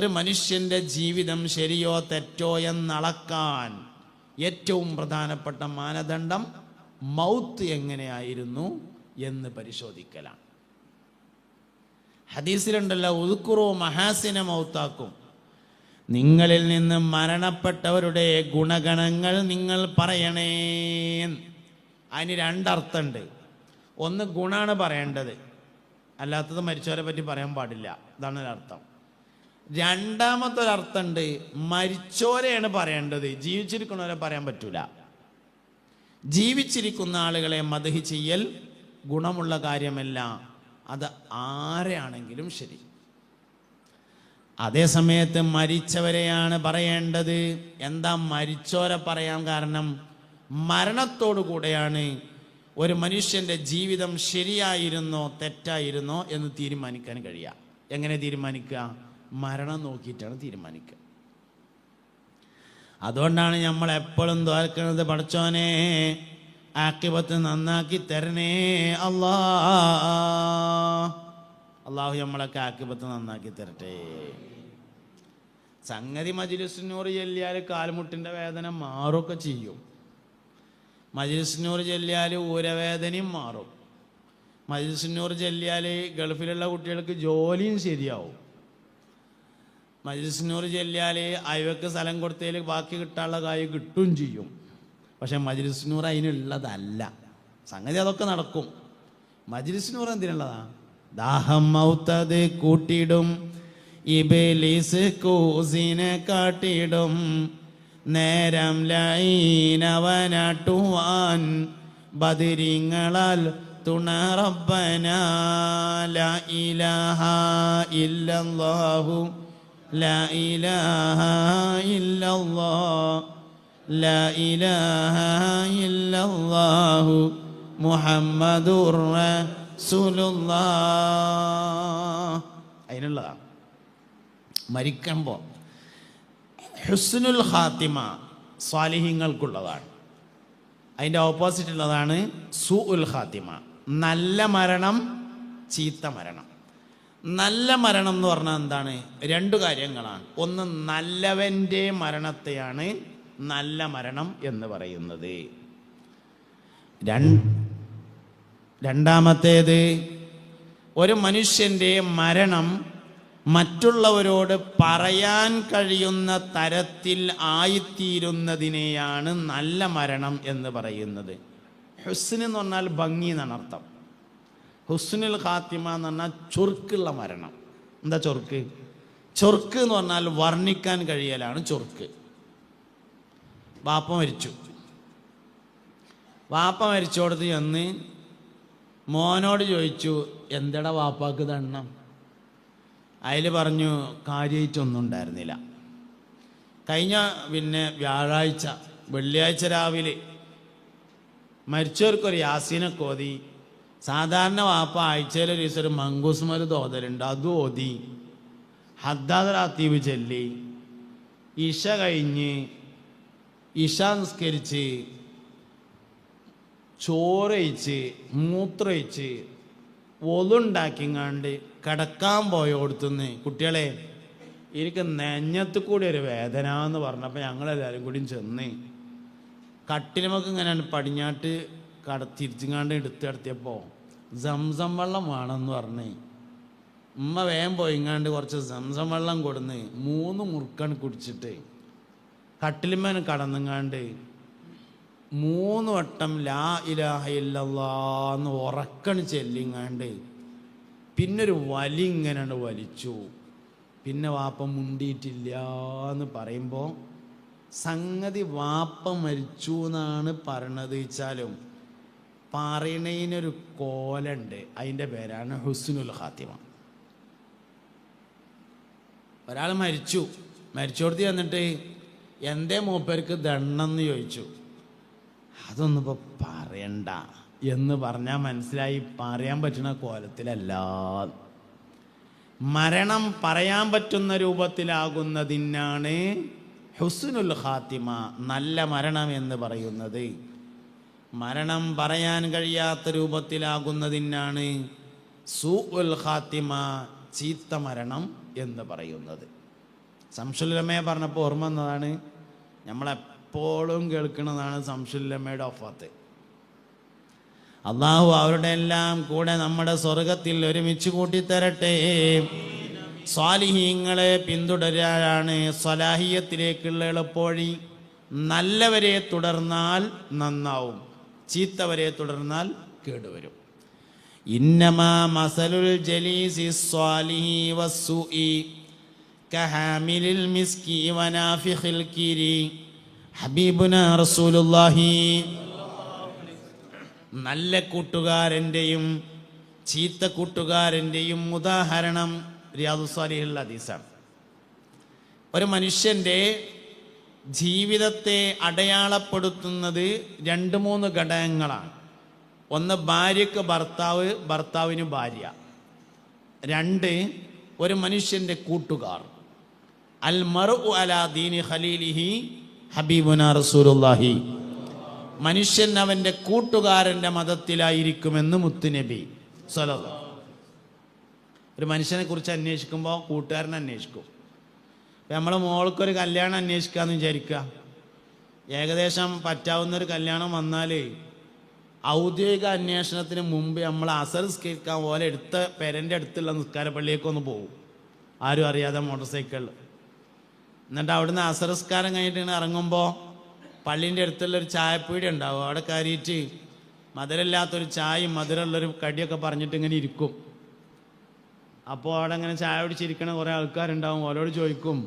ഒരു മനുഷ്യന്റെ ജീവിതം ശരിയോ തെറ്റോ എന്നളക്കാൻ ഏറ്റവും പ്രധാനപ്പെട്ട മാനദണ്ഡം മൗത്ത് എങ്ങനെയായിരുന്നു എന്ന് പരിശോധിക്കലാണ്. ഹദീസിലുണ്ടല്ലോ ഉദുക്കുറോ മഹാസിന മൗത്താക്കും. നിങ്ങളിൽ നിന്ന് മരണപ്പെട്ടവരുടെ ഗുണഗണങ്ങൾ നിങ്ങൾ പറയണേ അതിന് രണ്ടർത്ഥമുണ്ട്. ഒന്ന് ഗുണാണ് പറയേണ്ടത്. അല്ലാത്തത് മരിച്ചവരെ പറ്റി പറയാൻ പാടില്ല. ഇതാണ് ഒരർത്ഥം. രണ്ടാമത്തെ ഒരർത്ഥമുണ്ട് മരിച്ചോരെയാണ് പറയേണ്ടത്. ജീവിച്ചിരിക്കുന്നവരെ പറയാൻ പറ്റൂല. ജീവിച്ചിരിക്കുന്ന ആളുകളെ മദഹി ചെയ്യൽ ഗുണമുള്ള കാര്യമല്ല. അത് ആരെയാണെങ്കിലും ശരി. അതേ സമയത്ത് മരിച്ചവരെയാണ് പറയേണ്ടത്. എന്താ മരിച്ചോരെ പറയാൻ കാരണം? മരണത്തോടു കൂടെയാണ് ഒരു മനുഷ്യന്റെ ജീവിതം ശരിയായിരുന്നോ തെറ്റായിരുന്നോ എന്ന് തീരുമാനിക്കാൻ കഴിയുക. എങ്ങനെ തീരുമാനിക്കുക? മരണം നോക്കിയിട്ടാണ് തീരുമാനിക്കുക. അതുകൊണ്ടാണ് നമ്മൾ എപ്പോഴും തോൽക്കുന്നത് പഠിച്ചോനെ ആക്കിപത്ത് നന്നാക്കി തരണേ അള്ളാ അള്ളാഹു നമ്മളൊക്കെ ആക്കിപത്ത് നന്നാക്കി തരട്ടെ. സംഗതി മജിലിസിനൂർ ചെല്ലിയാൽ കാൽമുട്ടിന്റെ വേദന മാറുകയൊക്കെ ചെയ്യും. മജിലിസിനൂർ ചെല്ലിയാൽ ഊരവേദനയും മാറും. മജിലിസിനൂർ ചെല്ലിയാൽ ഗൾഫിലുള്ള കുട്ടികൾക്ക് ജോലിയും ശരിയാവും. മജിലിസിനൂർ ചെല്ലിയാൽ അയവക്ക് സ്ഥലം കൊടുത്തതിൽ ബാക്കി കിട്ടാനുള്ള കാര്യം കിട്ടുകയും ചെയ്യും. പക്ഷെ മജിലിസിനൂർ അതിനുള്ളതല്ല സംഗതി അതൊക്കെ നടക്കും. മജിലിസിനൂർ എന്തിനുള്ളതാ? ദാഹം മൗത്തത് കൂട്ടിയിടും. ഇബലീസ് കൂസിനെ കാട്ടിയിടും. നേരം ലൈനവനാട്ടുവാൻ ബദിരിങ്ങളാൽ ലാ ഇലാഹ ഇല്ലല്ലാഹു ലാ ഇലാഹ ഇല്ലല്ലാഹ്. ലാ ഇലാഹ ഇല്ലല്ലാഹു മുഹമ്മദുർ റസൂലുള്ളാഹ്. അതിനുള്ളതാണ് മരിക്കുമ്പോൾ ഹുസ്നുൽ ഖാത്തിമ സ്വാലിഹ്യങ്ങൾക്കുള്ളതാണ്. അതിന്റെ ഓപ്പോസിറ്റ് ഉള്ളതാണ് സു ഉൽ ഖാത്തിമ. നല്ല മരണം ചീത്ത മരണം. നല്ല മരണം എന്ന് പറഞ്ഞാൽ എന്താണ്? രണ്ടു കാര്യങ്ങളാണ്. ഒന്ന് നല്ലവന്റെ മരണത്തെയാണ് നല്ല മരണം എന്ന് പറയുന്നത്. രണ്ട് രണ്ടാമത്തേത് ഒരു മനുഷ്യന്റെ മരണം മറ്റുള്ളവരോട് പറയാൻ കഴിയുന്ന തരത്തിൽ ആയിത്തീരുന്നതിനെയാണ് നല്ല മരണം എന്ന് പറയുന്നത്. ഹുസ്ന് എന്ന് പറഞ്ഞാൽ ഭംഗി എന്നാണ് അർത്ഥം ഹുസ്നുൽ ഖാത്തിമ എന്ന് പറഞ്ഞാൽ ചൊറുക്കുള്ള മരണം. എന്താ ചൊർക്ക് ചൊർക്ക് എന്ന് പറഞ്ഞാൽ വർണിക്കാൻ കഴിയലാണ് ചൊർക്ക് വാപ്പ മരിച്ചു. വാപ്പ മരിച്ചോടത്ത് ചെന്ന് മോനോട് ചോദിച്ചു എന്തടാ വാപ്പാക്ക് തണ്ണം അതിൽ പറഞ്ഞു കാര്യമായിട്ടൊന്നും ഉണ്ടായിരുന്നില്ല. കഴിഞ്ഞ പിന്നെ വ്യാഴാഴ്ച വെള്ളിയാഴ്ച രാവിലെ മരിച്ചവർക്കൊരു യാസീനെ കോതി സാധാരണ വാപ്പ ആഴ്ചയിൽ ഒരു ദിവസം ഒരു മങ്കൂസ്മൽ തോതലുണ്ട് അതും ഓതി. ഹദ്ദാദ്രാത്തീവ് ചൊല്ലി. ഇഷ കഴിഞ്ഞ് ഇഷ നിസ്കരിച്ച് ചോറയിച്ച് മൂത്രയിച്ച് ഒതുണ്ടാക്കിങ്ങാണ്ട് കിടക്കാൻ പോയോടത്തുനിന്ന് കുട്ടികളെ എനിക്ക് നെഞ്ഞത്ത് കൂടി ഒരു വേദന എന്ന് പറഞ്ഞപ്പോൾ ഞങ്ങളെല്ലാവരും കൂടി ചെന്ന് കട്ടിലുമൊക്കെ ഇങ്ങനെ പടിഞ്ഞാട്ട് കട തിരിച്ചുങ്ങാണ്ട് എടുത്ത് കിടത്തിയപ്പോൾ സംസം വെള്ളം വേണമെന്ന് പറഞ്ഞ്. ഉമ്മ വേഗം പോയിങ്ങാണ്ട് കുറച്ച് സംസം വെള്ളം കൊടുന്ന് മൂന്ന് മുറുക്കൺ കുടിച്ചിട്ട് കട്ടിലുമേൻ കടന്നുങ്ങാണ്ട് മൂന്ന് വട്ടം ലാ ഇലാഹ ഇല്ലല്ലാന്ന് ഉറക്കണ് ചെല്ലിങ്ങാണ്ട് പിന്നൊരു വലി ഇങ്ങനെ വലിച്ചു. പിന്നെ വാപ്പ മുണ്ടിയിട്ടില്ല എന്ന് പറയുമ്പോൾ സംഗതി വാപ്പ മരിച്ചു എന്നാണ് പറയണത് വെച്ചാലും പറയണതിനൊരു കോലുണ്ട്. അതിന്റെ പേരാണ് ഹുസ്നുൽ ഖാത്തിമ. ഒരാൾ മരിച്ചു. മരിച്ചോടത്ത് വന്നിട്ട് എന്തേ മൂപ്പർക്ക് ദണ്ണെന്ന് ചോദിച്ചു. അതൊന്നും ഇപ്പോൾ പറയണ്ട. എന്ന് പറഞ്ഞാൽ മനസ്സിലായി പറയാൻ പറ്റുന്ന കോലത്തിലല്ല. മരണം പറയാൻ പറ്റുന്ന രൂപത്തിലാകുന്നതിനാണ് ഹുസ്നുൽ ഖാത്തിമ നല്ല മരണം എന്ന് പറയുന്നത്. മരണം പറയാൻ കഴിയാത്ത രൂപത്തിലാകുന്നതിനാണ് സു ഉൽ ഖാത്തിമ ചീത്ത മരണം എന്ന് പറയുന്നത്. സംശുല്ലമ്മയെ പറഞ്ഞപ്പോൾ ഓർമ്മ വന്നതാണ് നമ്മളെപ്പോഴും കേൾക്കുന്നതാണ് സംശുല്ലമ്മയുടെ ഒഫാത്ത് അള്ളാഹു അവരുടെ എല്ലാം കൂടെ നമ്മുടെ സ്വർഗത്തിൽ ഒരുമിച്ച് കൂട്ടിത്തരട്ടെ. സ്വാലിഹീങ്ങളെ പിന്തുടരാനാണ് സ്വലാഹിയത്തിലേക്കുള്ള എളുപ്പവഴി. നല്ലവരെ തുടർന്നാൽ നന്നാവും. ചീത്തവരെ തുടർന്നാൽ കേടുവരും. ഇന്നമാ മസലുൽ സ്വാലിഹി മിസ്കി വനാഫിഖിൽ കിരി റസൂലുള്ളാഹി. നല്ല കൂട്ടുകാരന്റെയും ചീത്ത കൂട്ടുകാരന്റെയും ഉദാഹരണം റിയാദുസ്വാലിഹുള്ള ഹദീസാണ്. ഒരു മനുഷ്യന്റെ ജീവിതത്തെ അടയാളപ്പെടുത്തുന്നത് രണ്ട് മൂന്ന് ഘടകങ്ങളാണ്. ഒന്ന് ഭാര്യക്ക് ഭർത്താവ് ഭർത്താവിന് ഭാര്യ. രണ്ട് ഒരു മനുഷ്യന്റെ കൂട്ടുകാർ. അൽ മറു അലാ ദീനി ഖലീലിഹി ഹബീബുന റസൂലുല്ലാഹി മനുഷ്യൻ അവന്റെ കൂട്ടുകാരന്റെ മതത്തിലായിരിക്കുമെന്ന് മുത്തുനബി സ്വലത ഒരു മനുഷ്യനെ കുറിച്ച് അന്വേഷിക്കുമ്പോൾ കൂട്ടുകാരനെ അന്വേഷിക്കും. ഇപ്പം നമ്മളെ മോൾക്കൊരു കല്യാണം അന്വേഷിക്കാമെന്ന് വിചാരിക്കുക. ഏകദേശം പറ്റാവുന്ന ഒരു കല്യാണം വന്നാൽ ഔദ്യോഗിക അന്വേഷണത്തിന് മുമ്പ് നമ്മൾ അസർ സ്കരിക്കാൻ പോലെ എടുത്ത പെരന്റെ അടുത്തുള്ള നിസ്കാരപ്പള്ളിയൊക്കെ ഒന്ന് പോകും ആരും അറിയാതെ മോട്ടോർ സൈക്കിളിൽ. എന്നിട്ട് അവിടുന്ന് അസറസ്കാരം കഴിഞ്ഞിട്ട് ഇറങ്ങുമ്പോൾ പള്ളീന്റെ അടുത്തുള്ളൊരു ചായപ്പീടി ഉണ്ടാവും. അവിടെ കയറിയിട്ട് മധുരമില്ലാത്തൊരു ചായയും മധുരമുള്ളൊരു കടിയൊക്കെ പറഞ്ഞിട്ട് ഇങ്ങനെ ഇരിക്കും. അപ്പോൾ അവിടെ അങ്ങനെ ചായ കുടിച്ചിരിക്കണ കുറേ ആൾക്കാരുണ്ടാവും ഓരോട് ചോദിക്കും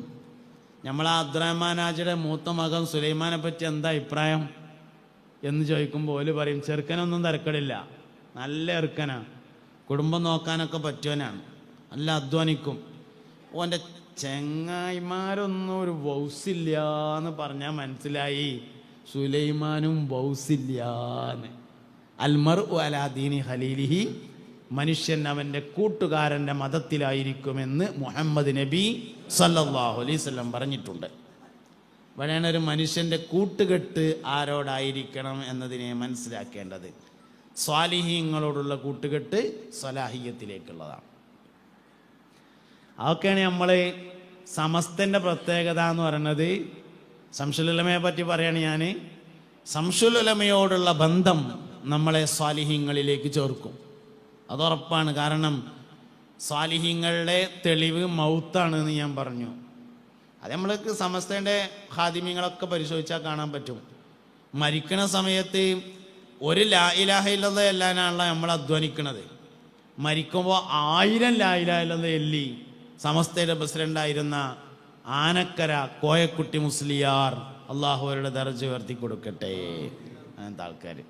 നമ്മൾ ആ അബ്ദുറഹ്മാനാജിയുടെ മൂത്ത മകൻ സുലൈമാനെ പറ്റി എന്താ അഭിപ്രായം? എന്ന് ചോദിക്കുമ്പോൾ ഓൽ പറയും ചെറുക്കനൊന്നും തിരക്കടില്ല നല്ല ഇറുക്കനാ കുടുംബം നോക്കാനൊക്കെ പറ്റുവനാണ് നല്ല അധ്വാനിക്കും ഓന്റെ ചെങ്ങായിമാരൊന്നും ഒരു വൗസില്ല എന്ന് പറഞ്ഞാൽ മനസ്സിലായി സുലൈമാനും വൗസില്ലാന്ന്. അൽമർ അലാദീനി ഖലീലിഹി മനുഷ്യൻ അവന്റെ കൂട്ടുകാരന്റെ മതത്തിലായിരിക്കുമെന്ന് മുഹമ്മദ് നബി സല്ലാഹു അലൈഹി വസല്ലം പറഞ്ഞിട്ടുണ്ട്. ഇവിടെയാണ് ഒരു മനുഷ്യന്റെ കൂട്ടുകെട്ട് ആരോടായിരിക്കണം എന്നതിനെ മനസ്സിലാക്കേണ്ടത്. സ്വാലിഹീങ്ങളോടുള്ള കൂട്ടുകെട്ട് സ്വലാഹിയത്തിലേക്കുള്ളതാണ്. അതൊക്കെയാണ് നമ്മൾ സമസ്തന്റെ പ്രത്യേകത എന്ന് പറയുന്നത്. സംശുലമയെ പറ്റി പറയാണ് ഞാൻ സംശുലമയോടുള്ള ബന്ധം നമ്മളെ സ്വാലിഹീങ്ങളിലേക്ക് ചേർക്കും. അതുറപ്പാണ്. കാരണം സ്വാലിഹ്യങ്ങളുടെ തെളിവ് മൗത്താണ് എന്ന് ഞാൻ പറഞ്ഞു. അത് നമ്മൾക്ക് സമസ്തയുടെ ഹാദിമ്യങ്ങളൊക്കെ പരിശോധിച്ചാൽ കാണാൻ പറ്റും. മരിക്കണ സമയത്ത് ഒരു ലാ ഇലാഹ ഇല്ലത എല്ലാനാണല്ലോ നമ്മൾ അധ്വാനിക്കണത്. മരിക്കുമ്പോൾ ആയിരം ലാ ഇലാഹ ഇല്ലത എല്ലി സമസ്തയുടെ പ്രസിഡന്റായിരുന്ന ആനക്കര കോയക്കുട്ടി മുസ്ലിയാർ അള്ളാഹു അവരുടെ ദർജ ഉയർത്തി കൊടുക്കട്ടെ. അങ്ങനത്തെ ആൾക്കാർ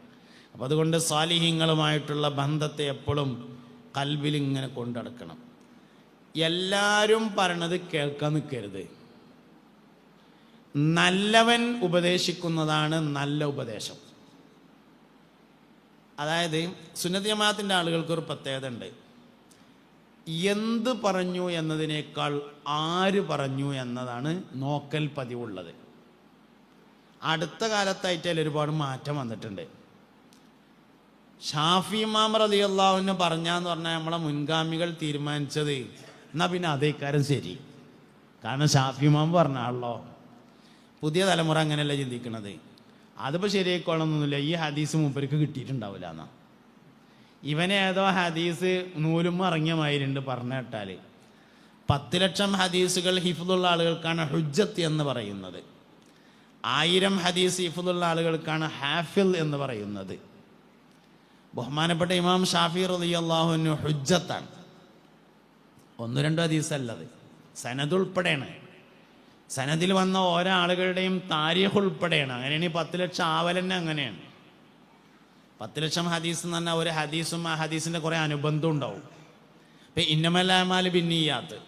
അപ്പം അതുകൊണ്ട് സാലിഹ്യങ്ങളുമായിട്ടുള്ള ബന്ധത്തെ എപ്പോഴും കൽവിൽ ഇങ്ങനെ കൊണ്ടടക്കണം. എല്ലാവരും പറയണത് കേൾക്കാൻ നിൽക്കരുത്. നല്ലവൻ ഉപദേശിക്കുന്നതാണ് നല്ല ഉപദേശം. അതായത് സുന്നത്ത് ജമാഅത്തിന്റെ ആളുകൾക്കൊരു പ്രത്യേകത ഉണ്ട്. എന്ത് പറഞ്ഞു എന്നതിനേക്കാൾ ആര് പറഞ്ഞു എന്നതാണ് നോക്കൽ പതിവുള്ളത്. അടുത്ത കാലത്തായിട്ട് അതിൽ ഒരുപാട് മാറ്റം വന്നിട്ടുണ്ട്. ഷാഫി ഇമാം അലി അള്ളാഹുവിന് പറഞ്ഞാന്ന് പറഞ്ഞാൽ നമ്മളെ മുൻഗാമികൾ തീരുമാനിച്ചത്. എന്നാ പിന്നെ അതേക്കാരം ശരി. കാരണം ഷാഫി ഇമാം പറഞ്ഞാണല്ലോ പുതിയ തലമുറ അങ്ങനെയല്ല ചിന്തിക്കണത്. അതിപ്പോൾ ശരിയായിക്കോളണമെന്നൊന്നുമില്ല ഈ ഹദീസ് മൂപ്പർക്ക് കിട്ടിയിട്ടുണ്ടാവില്ല എന്നാ ഇവനെ ഏതോ ഹദീസ് നൂലും ഇറങ്ങിയ മാതിരിണ്ട് പറഞ്ഞു പത്ത് ലക്ഷം ഹദീസുകൾ ഹിഫുദുള്ള ആളുകൾക്കാണ് ഹുജ്ജത്ത് എന്ന് പറയുന്നത്. ആയിരം ഹദീസ് ഹിഫുദുള്ള ആളുകൾക്കാണ് ഹാഫിൽ എന്ന് പറയുന്നത്. ബഹുമാനപ്പെട്ട ഇമാം ഷാഫി റലി അള്ളാഹുവിന് ഹുജ്ജത്താണ്. ഒന്ന് രണ്ടോ ഹദീസല്ലത് സനദുൾപ്പെടെയാണ്. സനദിൽ വന്ന ഓരോ ആളുകളുടെയും താരീഖ് ഉൾപ്പെടെയാണ്. അങ്ങനെയാണ് ഈ പത്ത് ലക്ഷം ആവലന്നെ അങ്ങനെയാണ്. പത്ത് ലക്ഷം ഹദീസ് എന്ന് പറഞ്ഞാൽ ഒരു ഹദീസും ആ ഹദീസിന്റെ കുറേ അനുബന്ധം ഉണ്ടാവും. ഇപ്പം ഇന്നമല്ലാമാൽ ബിന്നിയാത്ത്.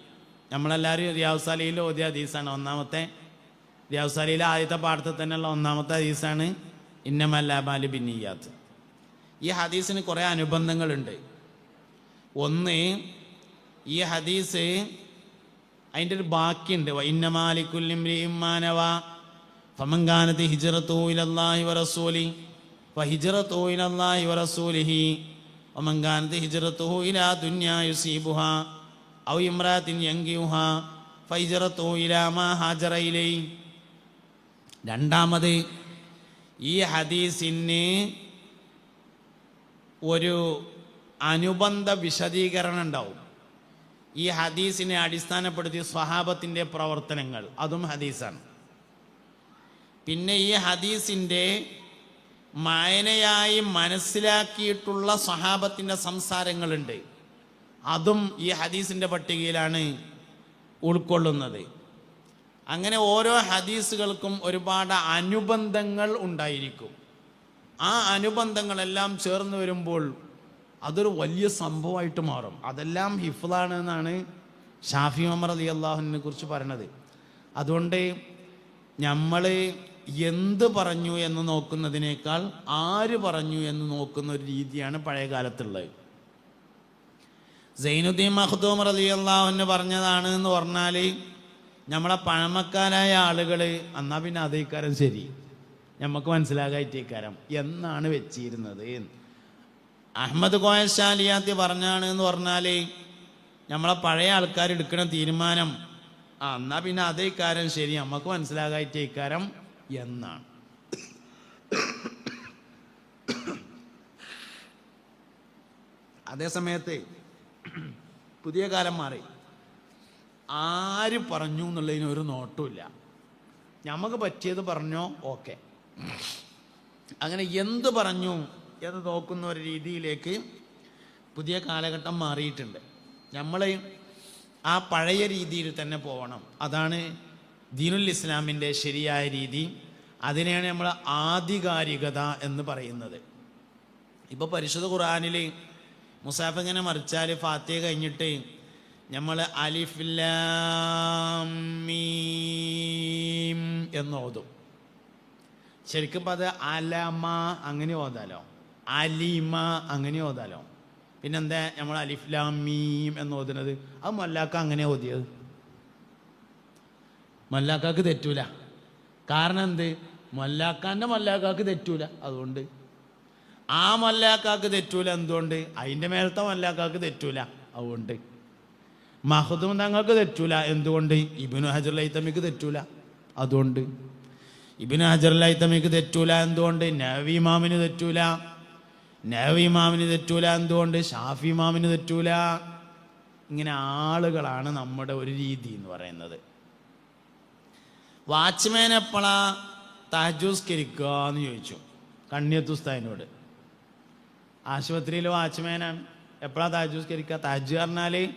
നമ്മളെല്ലാവരും റിയാവുസാലിയിൽ ഓതിയ ഹദീസാണ്. ഒന്നാമത്തെ റിയാവുസാലിയിലെ ആദ്യത്തെ പാഠത്തിൽ തന്നെയുള്ള ഒന്നാമത്തെ ഹദീസാണ് ഇന്നമല്ലാമാൽ ബിന്നിയാത്ത്. ഈ ഹദീസിന് കുറേ അനുബന്ധങ്ങളുണ്ട്. ഒന്ന് ഈ ഹദീസ് അതിന്റെ ഒരു ബാക്കിയുണ്ട്. ഇന്നമാലിക്കുല്ലിംമാനവ ഫമങ്കാനത്ത് ഹിജറത്തോയിലല്ലാഹി വറസൂലി ഫഹിജറത്തോയിലല്ലാഹി വറസൂലിഹി ഒമങ്കാനത്ത് ഹിജറത്തുഹു ഇല ദുന്യായുസീബുഹ ഔ ഇമ്രാത്തിൻ യങ്കിയുഹ ഫൈജറത്തോ ഇലാമ ഹാജറയിലേ രണ്ടാമത് ഈ ഹദീസിന് ഒരു അനുബന്ധ വിശദീകരണം ഉണ്ടാവും. ഈ ഹദീസിനെ അടിസ്ഥാനപ്പെടുത്തി സ്വഹാബത്തിന്റെ പ്രവർത്തനങ്ങൾ. അതും ഹദീസാണ്. പിന്നെ ഈ ഹദീസിന്റെ മായനയായി മനസ്സിലാക്കിയിട്ടുള്ള സ്വഹാബത്തിന്റെ സംസാരങ്ങളുണ്ട്. അതും ഈ ഹദീസിന്റെ പട്ടികയിലാണ് ഉൾക്കൊള്ളുന്നത്. അങ്ങനെ ഓരോ ഹദീസുകൾക്കും ഒരുപാട് അനുബന്ധങ്ങൾ ഉണ്ടായിരിക്കും. ആ അനുബന്ധങ്ങളെല്ലാം ചേർന്ന് വരുമ്പോൾ അതൊരു വലിയ സംഭവമായിട്ട് മാറും. അതെല്ലാം ഹിഫ്ലാണ് എന്നാണ് ഷാഫി മമർ അലി അള്ളാഹുവിനെ കുറിച്ച് പറയണത്. അതുകൊണ്ട് നമ്മൾ എന്ത് പറഞ്ഞു എന്ന് നോക്കുന്നതിനേക്കാൾ ആര് പറഞ്ഞു എന്ന് നോക്കുന്ന ഒരു രീതിയാണ് പഴയ കാലത്തുള്ളത്. സൈനുദ്ദീൻ മഖ്ദൂം അലി അള്ളാഹുവിന് പറഞ്ഞതാണ് എന്ന് പറഞ്ഞാൽ നമ്മളെ പഴമക്കാരായ ആളുകൾ എന്നാൽ പിന്നെ അതേക്കാരം ശരി. നമുക്ക് മനസ്സിലാകായിട്ടേക്കാരം. എന്നാണ് വെച്ചിരുന്നത്. അഹമ്മദ് കോയശാലിയാത്തി പറഞ്ഞാണ് എന്ന് പറഞ്ഞാൽ നമ്മളെ പഴയ ആൾക്കാർ എടുക്കുന്ന തീരുമാനം. ആ എന്നാ പിന്നെ അതേ കാര്യം ശരി. നമുക്ക് മനസ്സിലാകായിട്ട് എന്നാണ്. അതേ സമയത്ത് പുതിയ കാലം മാറി. ആര് പറഞ്ഞു എന്നുള്ളതിന് ഒരു നോട്ടുമില്ല നമുക്ക് പറ്റിയത് പറഞ്ഞോ? ഓക്കെ. അങ്ങനെ എന്ത് പറഞ്ഞു എന്ന് നോക്കുന്ന ഒരു രീതിയിലേക്ക് പുതിയ കാലഘട്ടം മാറിയിട്ടുണ്ട്. നമ്മൾ ആ പഴയ രീതിയിൽ തന്നെ പോകണം അതാണ് ദീനുൽ ഇസ്ലാമിന്റെ ശരിയായ രീതി. അതിനെയാണ് നമ്മൾ ആധികാരികത എന്ന് പറയുന്നത്. ഇപ്പോൾ പരിശുദ്ധ ഖുറാനിൽ മുസാഫ് ഇങ്ങനെ മറിച്ചാൽ ഫാത്തിയ കഴിഞ്ഞിട്ട് നമ്മൾ അലിഫില്ലാമീം എന്നോതും ശരിക്കും അത് അലമ അങ്ങനെ ഓതാലോ. അലിമ അങ്ങനെ ഓതാലോ. പിന്നെന്താ നമ്മൾ അലിഫ്ലാമീം എന്ന് ഓതുന്നത്? അത് മൊല്ലാക്ക അങ്ങനെ ഓതിയത്. മൊല്ലാക്കാക്ക് തെറ്റൂല. കാരണം എന്ത്? മൊല്ലാക്കാന്റെ മൊല്ലാക്കാക്ക് തെറ്റൂല. അതുകൊണ്ട്. ആ മൊല്ലാക്കാക്ക് തെറ്റൂല എന്തുകൊണ്ട്? അതിന്റെ മേലത്തെ മൊല്ലാക്കാക്ക് തെറ്റൂല. അതുകൊണ്ട്. മഹദും തങ്ങൾക്ക് തെറ്റൂല. എന്തുകൊണ്ട്? ഇബിനു ഹജർ ലൈത്തമിക്ക് തെറ്റൂല. അതുകൊണ്ട്. ഇബിന് ഹജർ ലൈത്തമിക്ക് തെറ്റൂല എന്തുകൊണ്ട്? നവി ഇമാമിന് തെറ്റൂല. നവി ഇമാമിന് തെറ്റൂല എന്തുകൊണ്ട്? ഷാഫി ഇമാമിന് തെറ്റൂല. ഇങ്ങനെ ആളുകളാണ് നമ്മുടെ ഒരു രീതി എന്ന് പറയുന്നത്. വാച്ച്മാൻ എപ്പോഴാ തഹജൂസ്കരിക്കുക എന്ന് ചോദിച്ചു. കണ്ണിയത്തുസ്താദിനോട് ആശുപത്രിയിൽ വാച്ച്മാനാണ്. എപ്പോഴാ തഹജൂസ്കരിക്കുക? തഹജ് പറഞ്ഞാൽ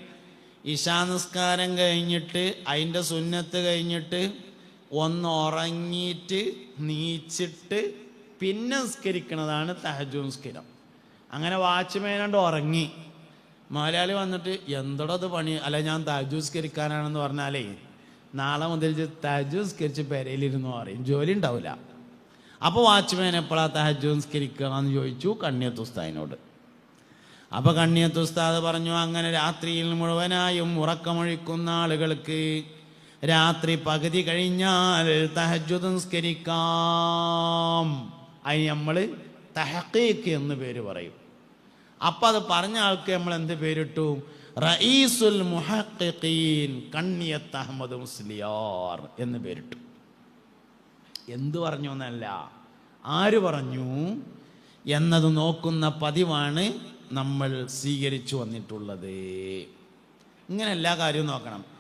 ഇശാ നിസ്കാരം കഴിഞ്ഞിട്ട് അതിന്റെ സുന്നത്ത് കഴിഞ്ഞിട്ട് ഒന്ന് ഉറങ്ങിയിട്ട് നീച്ചിട്ട് പിന്നെ നിസ്കരിക്കണതാണ് തഹജു സ്കിരം അങ്ങനെ വാച്ച്മാനാണ്ട് ഉറങ്ങി. മലയാളി വന്നിട്ട് എന്തോടത് പണി? അല്ല ഞാൻ തഹജൂസ്കരിക്കാനാണെന്ന് പറഞ്ഞാലേ നാളെ മുതൽ തഹജൂസ്കരിച്ച് പെരയിലിരുന്നു പറയും. ജോലി ഉണ്ടാവില്ല അപ്പോൾ വാച്ച്മാൻ എപ്പോഴാ തഹജൂസ്കരിക്കുക എന്ന് ചോദിച്ചു കണ്ണിയത്തുസ്താദിനോട് അപ്പോൾ കണ്ണിയത്ത് ഉസ്താദ് പറഞ്ഞു അങ്ങനെ രാത്രിയിൽ മുഴുവനായും ഉറക്കമൊഴിക്കുന്ന ആളുകൾക്ക് രാത്രി പകുതി കഴിഞ്ഞാൽ തഹജുദ് നിസ്കരിക്കാം. അതിന് നമ്മൾ തഹക്കീക്ക് എന്ന് പേര് പറയും. അപ്പം അത് പറഞ്ഞ ആൾക്ക് നമ്മൾ എന്ത് പേരിട്ടു? റഈസുൽ മുഹക്കീൻ കണ്ണിയത്ത് അഹമ്മദ് മുസ്ലിയാർ എന്ന് പേരിട്ടു. എന്തു പറഞ്ഞു എന്നല്ല. ആര് പറഞ്ഞു? എന്നത് നോക്കുന്ന പതിവാണ് നമ്മൾ സ്വീകരിച്ചു വന്നിട്ടുള്ളത്. ഇങ്ങനെ എല്ലാ കാര്യവും നോക്കണം.